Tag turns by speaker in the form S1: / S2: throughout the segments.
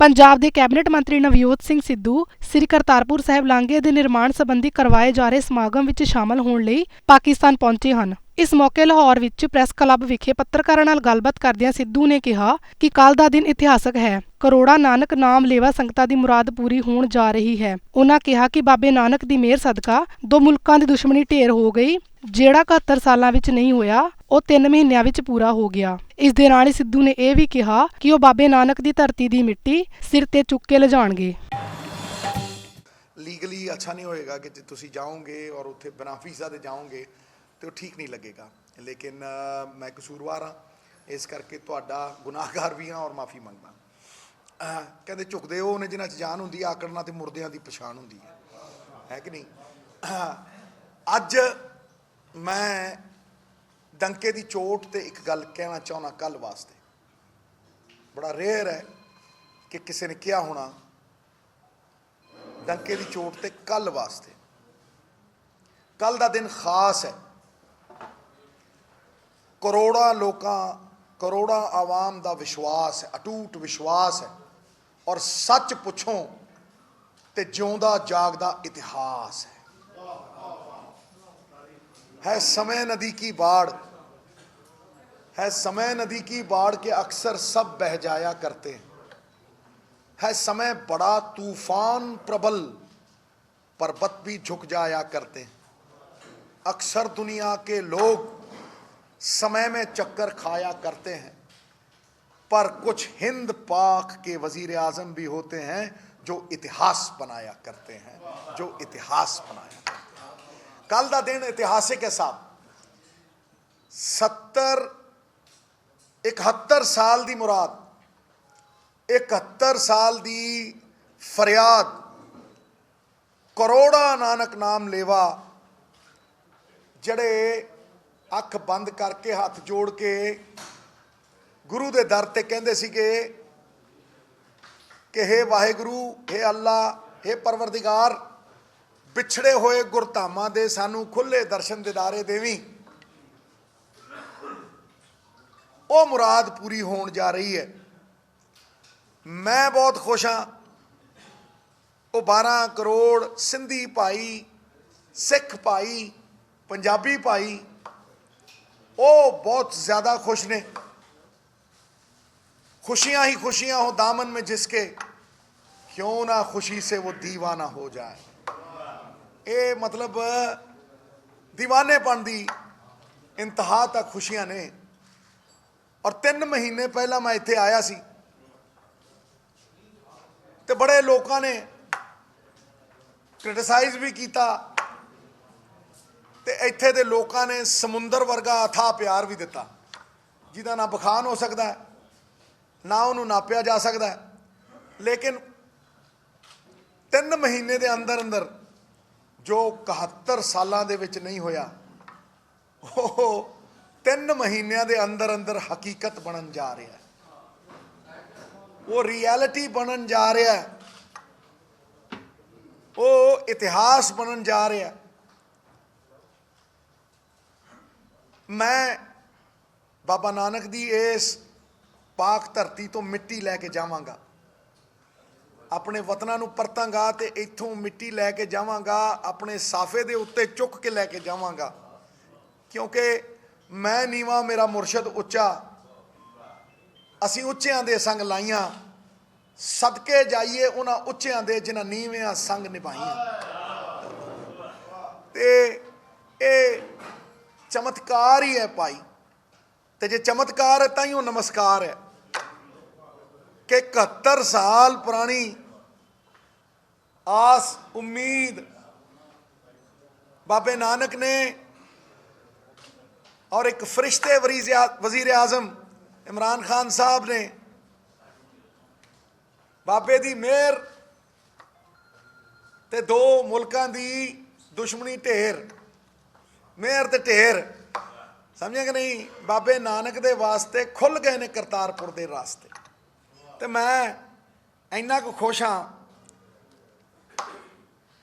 S1: ਪੰਜਾਬ ਦੇ ਕੈਬਨਿਟ ਮੰਤਰੀ ਨਵਜੋਤ ਸਿੰਘ ਸਿੱਧੂ, ਸ੍ਰੀ ਕਰਤਾਰਪੁਰ ਸਾਹਿਬ ਲਾਂਘੇ ਦੇ ਨਿਰਮਾਣ ਸੰਬੰਧੀ ਕਰਵਾਏ ਜਾ ਰਹੇ ਸਮਾਗਮ ਵਿੱਚ ਸ਼ਾਮਲ ਹੋਣ ਲਈ ਪਾਕਿਸਤਾਨ ਪਹੁੰਚੇ ਹਨ। ਇਸ ਮੌਕੇ ਲਾਹੌਰ ਵਿੱਚ ਪ੍ਰੈਸ ਕਲੱਬ ਵਿਖੇ ਪੱਤਰਕਾਰਾਂ ਨਾਲ ਗੱਲਬਾਤ ਕਰਦਿਆਂ ਸਿੱਧੂ ਨੇ ਕਿਹਾ ਕਿ ਕੱਲ ਦਾ ਦਿਨ ਇਤਿਹਾਸਕ ਹੈ। ਕਰੋੜਾ ਨਾਨਕ ਨਾਮ ਲੇਵਾ ਸੰਗਤਾਂ ਦੀ ਮੁਰਾਦ ਪੂਰੀ ਹੋਣ ਜਾ ਰਹੀ ਹੈ। ਉਹਨਾਂ ਕਿਹਾ ਕਿ ਬਾਬੇ ਨਾਨਕ ਦੀ ਮਿਹਰ ਸਦਕਾ ਦੋ ਮੁਲਕਾਂ ਦੀ ਦੁਸ਼ਮਣੀ ਢੇਰ ਹੋ ਗਈ। ਜਿਹੜਾ 71 ਸਾਲਾਂ ਵਿੱਚ ਨਹੀਂ ਹੋਇਆ, ਉਹ 3 ਮਹੀਨਿਆਂ ਵਿੱਚ ਪੂਰਾ ਹੋ ਗਿਆ। ਇਸ ਦੇ ਨਾਲ ਹੀ ਸਿੱਧੂ ਨੇ ਇਹ ਵੀ ਕਿਹਾ ਕਿ ਉਹ ਬਾਬੇ ਨਾਨਕ ਦੀ ਧਰਤੀ ਦੀ ਮਿੱਟੀ ਸਿਰ ਤੇ ਚੁੱਕ ਕੇ ਲਿਜਾਣਗੇ।
S2: ਲੀਗਲੀ ਅੱਛਾ ਨਹੀਂ ਹੋਏਗਾ ਕਿ ਜੇ ਤੁਸੀਂ ਜਾਓਗੇ ਔਰ ਉੱਥੇ ਬਿਨਾਂ ਵੀਜ਼ਾ ਦੇ ਜਾਓਗੇ, ਤੇ ਉਹ ਠੀਕ ਨਹੀਂ ਲੱਗੇਗਾ। ਲੇਕਿਨ ਮੈਂ ਕਸੂਰਵਾਰ ਹਾਂ। ਇਸ ਕਰਕੇ ਤੁਹਾਡਾ ਗੁਨਾਹਗਾਰ ਵੀ ਹਾਂ ਔਰ ਮਾਫੀ ਮੰਗਦਾ ਕਹਿੰਦੇ ਝੁਕਦੇ ਉਹ ਨੇ ਜਿਨ੍ਹਾਂ 'ਚ ਜਾਨ ਹੁੰਦੀ ਆਕੜਨਾ ਤੇ ਮੁਰਦਿਆਂ ਦੀ ਪਛਾਣ ਹੁੰਦੀ ਹੈ। ਹੈ ਕਿ ਨਹੀਂ? ਅੱਜ ਮੈਂ ਡੰਕੇ ਦੀ ਚੋਟ ਤੇ ਇੱਕ ਗੱਲ ਕਹਿਣਾ ਚਾਹੁੰਦਾ ਕੱਲ ਵਾਸਤੇ। ਬੜਾ ਰੇਅਰ ਹੈ ਕਿ ਕਿਸੇ ਨੇ ਕਿਹਾ ਹੋਣਾ, ਡੰਕੇ ਦੀ ਚੋਟ ਤੇ ਕੱਲ ਵਾਸਤੇ। ਕੱਲ ਦਾ ਦਿਨ ਖਾਸ ਹੈ। ਕਰੋੜਾਂ ਲੋਕਾਂ, ਕਰੋੜਾਂ ਆਵਾਮ ਦਾ ਵਿਸ਼ਵਾਸ ਹੈ, ਅਟੂਟ ਵਿਸ਼ਵਾਸ ਹੈ। ਔਰ ਸੱਚ ਪੁੱਛੋ ਤੇ ਜਿਉਂਦਾ ਜਾਗਦਾ ਇਤਿਹਾਸ ਹੈ। है समय नदी की बाढ़। है समय नदी की बाढ़ के अक्सर सब बह जाया करते हैं। है समय बड़ा तूफ़ान प्रबल, पर्वत भी झुक जाया करते हैं। अक्सर दुनिया के लोग समय में चक्कर खाया करते हैं। पर कुछ हिंद पाक के वज़ीर आज़म भी होते हैं जो इतिहास बनाया करते हैं, जो इतिहास बनाया ਕੱਲ ਦਾ ਦਿਨ ਇਤਿਹਾਸਿਕ ਹੈ ਸਾਹਿਬ 70 71 ਸਾਲ ਦੀ ਮੁਰਾਦ 71 ਸਾਲ ਦੀ ਫਰਿਆਦ ਕਰੋੜਾ ਨਾਨਕ ਨਾਮ ਲੇਵਾ ਜਿਹੜੇ ਅੱਖ ਬੰਦ ਕਰਕੇ ਹੱਥ ਜੋੜ ਕੇ ਗੁਰੂ ਦੇ ਦਰ ਤੇ ਕਹਿੰਦੇ ਸੀਗੇ ਕਿ हे ਵਾਹਿਗੁਰੂ हे ਅੱਲਾ हे ਪਰਵਰਦੀਗਾਰ ਵਿਛੜੇ ਹੋਏ ਗੁਰਧਾਮਾਂ ਦੇ ਸਾਨੂੰ ਖੁੱਲੇ ਦਰਸ਼ਨ ਦਿਦਾਰੇ ਦੇਵੀਂ ਉਹ ਮੁਰਾਦ ਪੂਰੀ ਹੋਣ ਜਾ ਰਹੀ ਹੈ ਮੈਂ ਬਹੁਤ ਖੁਸ਼ ਹਾਂ ਉਹ 12 ਕਰੋੜ ਸਿੰਧੀ ਭਾਈ ਸਿੱਖ ਭਾਈ ਪੰਜਾਬੀ ਭਾਈ ਉਹ ਬਹੁਤ ਜ਼ਿਆਦਾ ਖੁਸ਼ ਨੇ खुशियां ही खुशियां हो दामन में जिसके क्यों ना खुशी से वो दीवाना हो जाए ਇਹ ਮਤਲਬ دیਵਾਨੇਪਣ ਦੀ ਇੰਤਹਾ ਤੱਕ ਖੁਸ਼ੀਆਂ ਨੇ। ਔਰ 3 ਮਹੀਨੇ ਪਹਿਲਾਂ ਮੈਂ ਇੱਥੇ ਆਇਆ ਸੀ। ਤੇ ਬੜੇ ਲੋਕਾਂ ਨੇ ਕ੍ਰਿਟਿਸਾਈਜ਼ ਵੀ ਕੀਤਾ। ਤੇ ਇੱਥੇ ਦੇ ਲੋਕਾਂ ਨੇ ਸਮੁੰਦਰ ਵਰਗਾ ਅਥਾ ਪਿਆਰ ਵੀ ਦਿੱਤਾ। ਜਿਹਦਾ ਨਾ ਬਖਾਨ ਹੋ ਸਕਦਾ ਹੈ, ਨਾ ਉਹਨੂੰ ਨਾਪਿਆ ਜਾ ਸਕਦਾ ਲੇਕਿਨ 3 ਮਹੀਨੇ ਦੇ ਅੰਦਰ ਅੰਦਰ ਜੋ 71 ਸਾਲਾਂ ਦੇ ਵਿੱਚ ਨਹੀਂ ਹੋਇਆ, ਉਹ 3 ਮਹੀਨਿਆਂ ਦੇ ਅੰਦਰ ਅੰਦਰ ਹਕੀਕਤ ਬਣਨ ਜਾ ਰਿਹਾ ਹੈ। ਉਹ ਰਿਐਲਿਟੀ ਬਣਨ ਜਾ ਰਿਹਾ ਹੈ। ਉਹ ਇਤਿਹਾਸ ਬਣਨ ਜਾ ਰਿਹਾ ਹੈ। ਮੈਂ ਬਾਬਾ ਨਾਨਕ ਦੀ ਇਸ ਪਾਕ ਧਰਤੀ ਤੋਂ ਮਿੱਟੀ ਲੈ ਕੇ ਜਾਵਾਂਗਾ। ਆਪਣੇ ਵਤਨਾਂ ਨੂੰ ਪਰਤਾਂਗਾ ਤੇ ਇੱਥੋਂ ਮਿੱਟੀ ਲੈ ਕੇ ਜਾਵਾਂਗਾ, ਆਪਣੇ ਸਾਫੇ ਦੇ ਉੱਤੇ ਚੁੱਕ ਕੇ ਲੈ ਕੇ ਜਾਵਾਂਗਾ। ਕਿਉਂਕਿ ਮੈਂ ਨੀਵਾ, ਮੇਰਾ ਮੁਰਸ਼ਿਦ ਉੱਚਾ। ਅਸੀਂ ਉੱਚਿਆਂ ਦੇ ਸੰਗ ਲਾਈਆਂ। ਸਦਕੇ ਜਾਈਏ ਉਹਨਾਂ ਉੱਚਿਆਂ ਦੇ ਜਿਨ੍ਹਾਂ ਨੀਵਿਆਂ ਸੰਗ ਨਿਭਾਈਆਂ। ਤੇ ਇਹ ਚਮਤਕਾਰ ਹੀ ਹੈ ਭਾਈ। ਤੇ ਜੇ ਚਮਤਕਾਰ ਹੈ ਤਾਂ ਹੀ ਉਹ ਨਮਸਕਾਰ ਹੈ। ਕਿ 71 ਸਾਲ ਪੁਰਾਣੀ ਆਸ, ਉਮੀਦ। ਬਾਬੇ ਨਾਨਕ ਨੇ ਔਰ ਇੱਕ ਫਰਿਸ਼ਤੇ ਵਜ਼ੀਰ ਆਜ਼ਮ ਇਮਰਾਨ ਖਾਨ ਸਾਹਿਬ ਨੇ ਬਾਬੇ ਦੀ ਮਿਹਰ ਤੇ ਦੋ ਮੁਲਕਾਂ ਦੀ ਦੁਸ਼ਮਣੀ ਢੇਰ। ਮਿਹਰ ਤੇ ਢੇਰ। ਸਮਝਿਆ ਕਿ ਨਹੀਂ? ਬਾਬੇ ਨਾਨਕ ਦੇ ਵਾਸਤੇ ਖੁੱਲ ਗਏ ਨੇ ਕਰਤਾਰਪੁਰ ਦੇ ਰਾਸਤੇ। ਤੇ ਮੈਂ ਇੰਨਾ ਕੁ ਖੁਸ਼ ਹਾਂ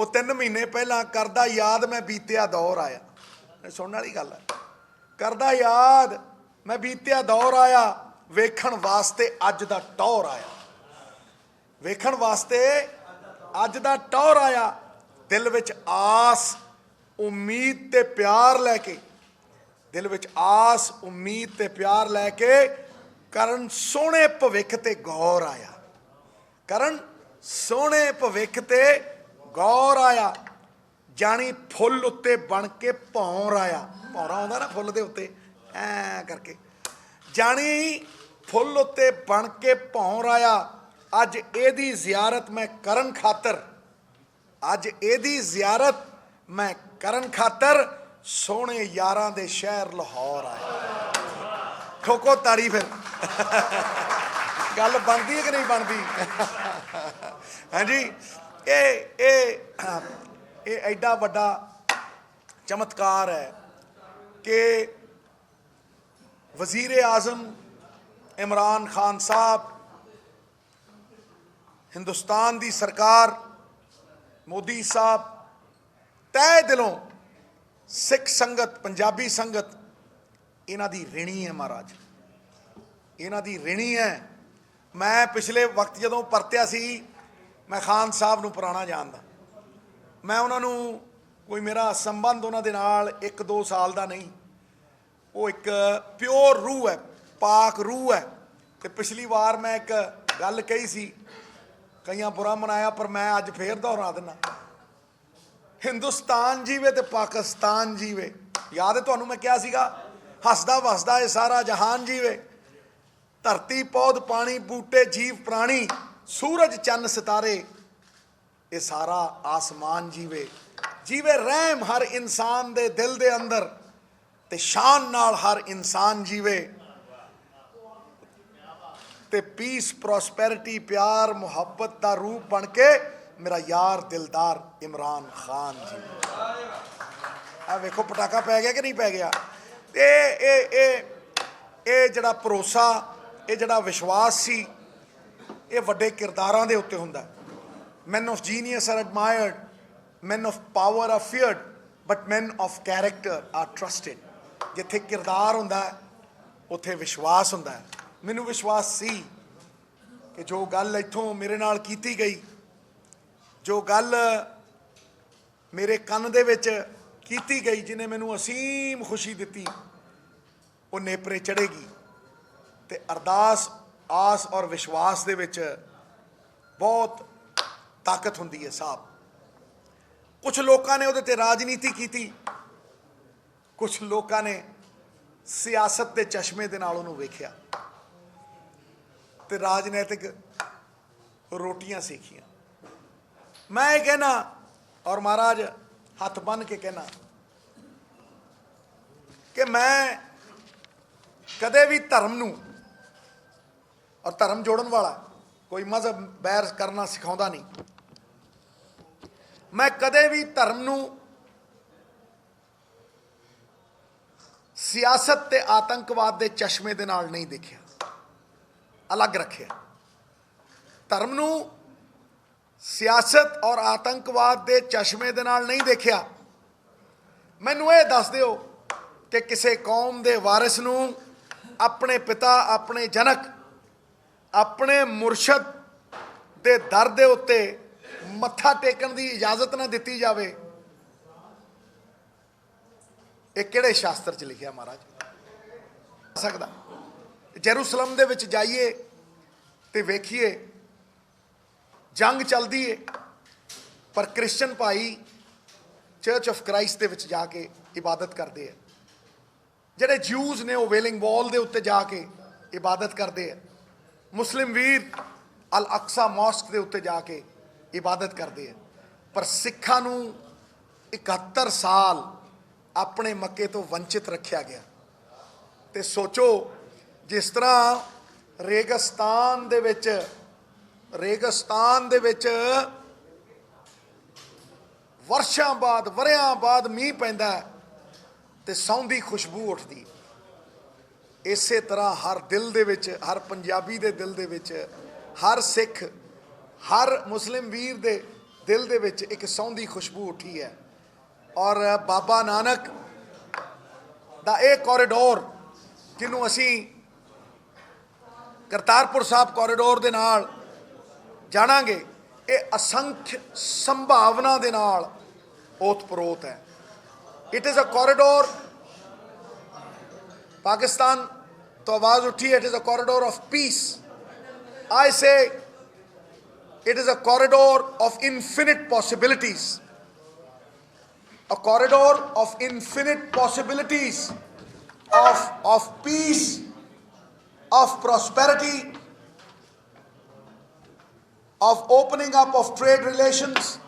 S2: ਉਹ 3 ਮਹੀਨੇ ਪਹਿਲਾਂ ਕਰਦਾ ਯਾਦ ਮੈਂ ਬੀਤਿਆ ਦੌਰ ਆਇਆ। ਇਹ ਸੁਣਨ ਵਾਲੀ ਗੱਲ ਹੈ ਕਰਦਾ ਯਾਦ ਮੈਂ ਬੀਤਿਆ ਦੌਰ ਆਇਆ, ਵੇਖਣ ਵਾਸਤੇ ਅੱਜ ਦਾ ਟੌਰ ਆਇਆ। ਵੇਖਣ ਵਾਸਤੇ ਅੱਜ ਦਾ ਟੌਰ ਆਇਆ, ਦਿਲ ਵਿੱਚ ਆਸ, ਉਮੀਦ ਤੇ ਪਿਆਰ ਲੈ ਕੇ। ਦਿਲ ਵਿੱਚ ਆਸ, ਉਮੀਦ ਤੇ ਪਿਆਰ ਲੈ ਕੇ ਕਰਨ ਸੋਹਣੇ ਭਵਿੱਖ ਤੇ ਗੌਰ ਆਇਆ। ਕਰਨ ਸੋਹਣੇ ਭਵਿੱਖ ਤੇ ਗੌਰ ਆਇਆ, ਜਾਣੀ ਫੁੱਲ ਉੱਤੇ ਬਣ ਕੇ ਭੌਰ ਆਇਆ। ਭੌਰਾ ਆਉਂਦਾ ਨਾ ਫੁੱਲ ਦੇ ਉੱਤੇ, ਐ ਕਰਕੇ। ਜਾਣੀ ਫੁੱਲ ਉੱਤੇ ਬਣ ਕੇ ਭੌਰ ਆਇਆ, ਅੱਜ ਇਹਦੀ ਜ਼ਿਆਰਤ ਮੈਂ ਕਰਨ ਖਾਤਰ, ਅੱਜ ਇਹਦੀ ਜ਼ਿਆਰਤ ਮੈਂ ਕਰਨ ਖਾਤਰ ਸੋਹਣੇ ਯਾਰਾਂ ਦੇ ਸ਼ਹਿਰ ਲਾਹੌਰ ਆਇਆ। ਠੋਕੋ ਤਾੜੀ ਫਿਰ। ਗੱਲ ਬਣਦੀ ਹੈ ਕਿ ਨਹੀਂ ਬਣਦੀ? ਹਾਂਜੀ। ਇਹ ਇਹ ਇਹ ਐਡਾ ਵੱਡਾ ਚਮਤਕਾਰ ਹੈ ਕਿ ਵਜ਼ੀਰ ਆਜ਼ਮ ਇਮਰਾਨ ਖਾਨ ਸਾਹਿਬ ਹਿੰਦੁਸਤਾਨ ਦੀ ਸਰਕਾਰ, ਮੋਦੀ ਸਾਹਿਬ, ਤਹਿ ਦਿਲੋਂ ਸਿੱਖ ਸੰਗਤ, ਪੰਜਾਬੀ ਸੰਗਤ, ਇਹਨਾਂ ਦੀ ਰਿਣੀ ਹੈ ਮਹਾਰਾਜ। ਇਹਨਾਂ ਦੀ ਰਿਣੀ ਹੈ। ਮੈਂ ਪਿਛਲੇ ਵਕਤ ਜਦੋਂ ਪਰਤਿਆ ਸੀ ਮੈਂ ਖਾਨ ਸਾਹਿਬ ਨੂੰ ਪੁਰਾਣਾ ਜਾਣਦਾ। ਮੈਂ ਉਹਨਾਂ ਨੂੰ ਕੋਈ ਮੇਰਾ ਸੰਬੰਧ ਉਹਨਾਂ ਦੇ ਨਾਲ 1-2 ਸਾਲ ਦਾ ਨਹੀਂ। ਉਹ ਇੱਕ ਪਿਓਰ ਰੂਹ ਹੈ, ਪਾਕ ਰੂਹ ਹੈ। ਤੇ ਪਿਛਲੀ ਵਾਰ ਮੈਂ ਇੱਕ ਗੱਲ ਕਹੀ ਸੀ, ਕਈਆਂ ਬੁਰਾ ਮਨਾਇਆ, ਪਰ ਮੈਂ ਅੱਜ ਫੇਰ ਦੁਹਰਾ ਦਿੰਦਾ। ਹਿੰਦੁਸਤਾਨ ਜੀਵੇ ਤੇ ਪਾਕਿਸਤਾਨ ਜੀਵੇ। ਯਾਦ ਹੈ ਤੁਹਾਨੂੰ ਮੈਂ ਕਿਹਾ ਸੀਗਾ, ਹੱਸਦਾ ਵਸਦਾ ਇਹ ਸਾਰਾ ਜਹਾਨ ਜੀਵੇ। ਧਰਤੀ ਪੌਦ ਪਾਣੀ, ਬੂਟੇ, ਜੀਵ, ਪ੍ਰਾਣੀ। ਸੂਰਜ, ਚੰਨ, ਸਿਤਾਰੇ, ਇਹ ਸਾਰਾ ਆਸਮਾਨ ਜੀਵੇ। ਜੀਵੇ ਰਹਿਮ ਹਰ ਇਨਸਾਨ ਦੇ ਦਿਲ ਦੇ ਅੰਦਰ ਤੇ ਸ਼ਾਨ ਨਾਲ ਹਰ ਇਨਸਾਨ ਜੀਵੇ। ਤੇ ਪੀਸ ਪ੍ਰੋਸਪੈਰਿਟੀ ਪਿਆਰ, ਮੁਹੱਬਤ ਦਾ ਰੂਪ ਬਣ ਕੇ ਮੇਰਾ ਯਾਰ ਦਿਲਦਾਰ ਇਮਰਾਨ ਖਾਨ ਜੀ। ਆ ਵੇਖੋ ਪਟਾਕਾ ਪੈ ਗਿਆ ਕਿ ਨਹੀਂ ਪੈ ਗਿਆ? ਤੇ ਇਹ ਇਹ ਇਹ ਜਿਹੜਾ ਭਰੋਸਾ, ਇਹ ਜਿਹੜਾ ਵਿਸ਼ਵਾਸ ਸੀ ਇਹ ਵੱਡੇ ਕਿਰਦਾਰਾਂ ਦੇ ਉੱਤੇ ਹੁੰਦਾ men of genius are admired, men of power are feared, but men of character are trusted. ਜਿੱਥੇ ਕਿਰਦਾਰ ਹੁੰਦਾ ਉੱਥੇ ਵਿਸ਼ਵਾਸ ਹੁੰਦਾ ਮੈਨੂੰ ਵਿਸ਼ਵਾਸ ਸੀ ਕਿ ਜੋ ਗੱਲ ਇੱਥੋਂ ਮੇਰੇ ਨਾਲ ਕੀਤੀ ਗਈ, ਜੋ ਗੱਲ ਮੇਰੇ ਕੰਨ ਦੇ ਵਿੱਚ ਕੀਤੀ ਗਈ, ਜਿਨੇ ਮੈਨੂੰ ਅਸੀਮ ਖੁਸ਼ੀ ਦਿੱਤੀ, ਉਹ ਨੇਪਰੇ ਚੜੇਗੀ ਤੇ ਅਰਦਾਸ ਆਸ ਔਰ ਵਿਸ਼ਵਾਸ ਦੇ ਵਿੱਚ ਬਹੁਤ ਤਾਕਤ ਹੁੰਦੀ ਹੈ ਸਾਹਿਬ ਕੁਝ ਲੋਕਾਂ ਨੇ ਉਹਦੇ ਤੇ ਰਾਜਨੀਤੀ ਕੀਤੀ। ਕੁਝ ਲੋਕਾਂ ਨੇ ਸਿਆਸਤ ਦੇ ਚਸ਼ਮੇ ਦੇ ਨਾਲ ਉਹਨੂੰ ਵੇਖਿਆ। ਤੇ ਰਾਜਨੀਤਿਕ ਰੋਟੀਆਂ ਸੇਖੀਆਂ ਮੈਂ ਇਹ ਕਹਿਣਾ ਔਰ ਮਹਾਰਾਜ ਹੱਥ ਬੰਨ ਕੇ ਕਹਿਣਾ ਕਿ ਮੈਂ ਕਦੇ ਵੀ ਧਰਮ ਨੂੰ ਔਰ ਧਰਮ ਜੋੜਨ ਵਾਲਾ, ਕੋਈ ਮਜ਼ਹਬ ਬੈਰ ਕਰਨਾ ਸਿਖਾਉਂਦਾ ਨਹੀਂ। ਮੈਂ ਕਦੇ ਵੀ ਧਰਮ ਨੂੰ ਸਿਆਸਤ ਤੇ ਆਤੰਕਵਾਦ ਦੇ ਚਸ਼ਮੇ ਦੇ ਨਾਲ ਨਹੀਂ ਦੇਖਿਆ। ਅਲੱਗ ਰੱਖਿਆ। ਧਰਮ ਨੂੰ ਸਿਆਸਤ ਔਰ ਆਤੰਕਵਾਦ ਦੇ ਚਸ਼ਮੇ ਦੇ ਨਾਲ ਨਹੀਂ ਦੇਖਿਆ। ਮੈਨੂੰ ਇਹ ਦੱਸ ਦਿਓ ਕਿ ਕਿਸੇ ਕੌਮ ਦੇ ਵਾਰਿਸ ਨੂੰ ਆਪਣੇ ਪਿਤਾ, ਆਪਣੇ ਜਨਕ ਆਪਣੇ ਮੁਰਸ਼ਦ ਦੇ ਦਰ ਦੇ ਉੱਤੇ ਮੱਥਾ ਟੇਕਣ ਦੀ ਇਜਾਜ਼ਤ ਨਾ ਦਿੱਤੀ ਜਾਵੇ। ਇਹ ਕਿਹੜੇ ਸ਼ਾਸਤਰ 'ਚ ਲਿਖਿਆ ਮਹਾਰਾਜ? ਸਕਦਾ। ਜੈਰੂਸਲਮ ਦੇ ਵਿੱਚ ਜਾਈਏ ਤੇ ਵੇਖੀਏ, ਜੰਗ ਚੱਲਦੀ ਏ, ਪਰ Christian Bhai church of Christ ਦੇ ਵਿੱਚ ਜਾ ਕੇ ਇਬਾਦਤ ਕਰਦੇ ਆ। ਜਿਹੜੇ ਜਿਊਜ਼ ਨੇ ਉਹ ਵੇਲਿੰਗ ਵਾਲ ਦੇ ਉੱਤੇ ਜਾ ਕੇ ਇਬਾਦਤ ਕਰਦੇ ਆ। ਮੁਸਲਿਮ ਵੀਰ ਅਲ ਅਕਸਾ ਮੌਸਕ ਦੇ ਉੱਤੇ ਜਾ ਕੇ ਇਬਾਦਤ ਕਰਦੇ ਆ। ਪਰ ਸਿੱਖਾਂ ਨੂੰ 71 ਸਾਲ ਆਪਣੇ ਮੱਕੇ ਤੋਂ ਵੰਚਿਤ ਰੱਖਿਆ ਗਿਆ। ਤੇ ਸੋਚੋ, ਜਿਸ ਤਰ੍ਹਾਂ ਰੇਗਿਸਤਾਨ ਦੇ ਵਿੱਚ, ਰੇਗਿਸਤਾਨ ਦੇ ਵਿੱਚ ਵਰਸ਼ਾਂ ਬਾਅਦ ਵਰਿਆਂ ਬਾਅਦ ਮੀਂਹ ਪੈਂਦਾ ਹੈ ਤੇ ਸੌਂਦੀ ਖੁਸ਼ਬੂ ਉੱਠਦੀ ਇਸੇ ਤਰ੍ਹਾਂ ਹਰ ਦਿਲ ਦੇ ਵਿੱਚ, ਹਰ ਪੰਜਾਬੀ ਦੇ ਦਿਲ ਦੇ ਵਿੱਚ, ਹਰ ਸਿੱਖ, ਹਰ ਮੁਸਲਿਮ ਵੀਰ ਦੇ ਦਿਲ ਦੇ ਵਿੱਚ ਇੱਕ ਸੌਂਦੀ ਖੁਸ਼ਬੂ ਉੱਠੀ ਹੈ। ਔਰ ਬਾਬਾ ਨਾਨਕ ਦਾ ਇਹ ਕੋਰੀਡੋਰ ਜਿਹਨੂੰ ਅਸੀਂ ਕਰਤਾਰਪੁਰ ਸਾਹਿਬ ਕੋਰੀਡੋਰ ਦੇ ਨਾਲ ਜਾਣਾਂਗੇ, ਇਹ ਅਸੰਖ ਸੰਭਾਵਨਾ ਦੇ ਨਾਲ ਓਤਪਰੋਤ ਹੈ। It is a corridor Pakistan to awaz uthi, it is a corridor of peace. I say it is a corridor of infinite possibilities. A corridor of infinite possibilities of, of peace, of prosperity, of opening up of trade relations,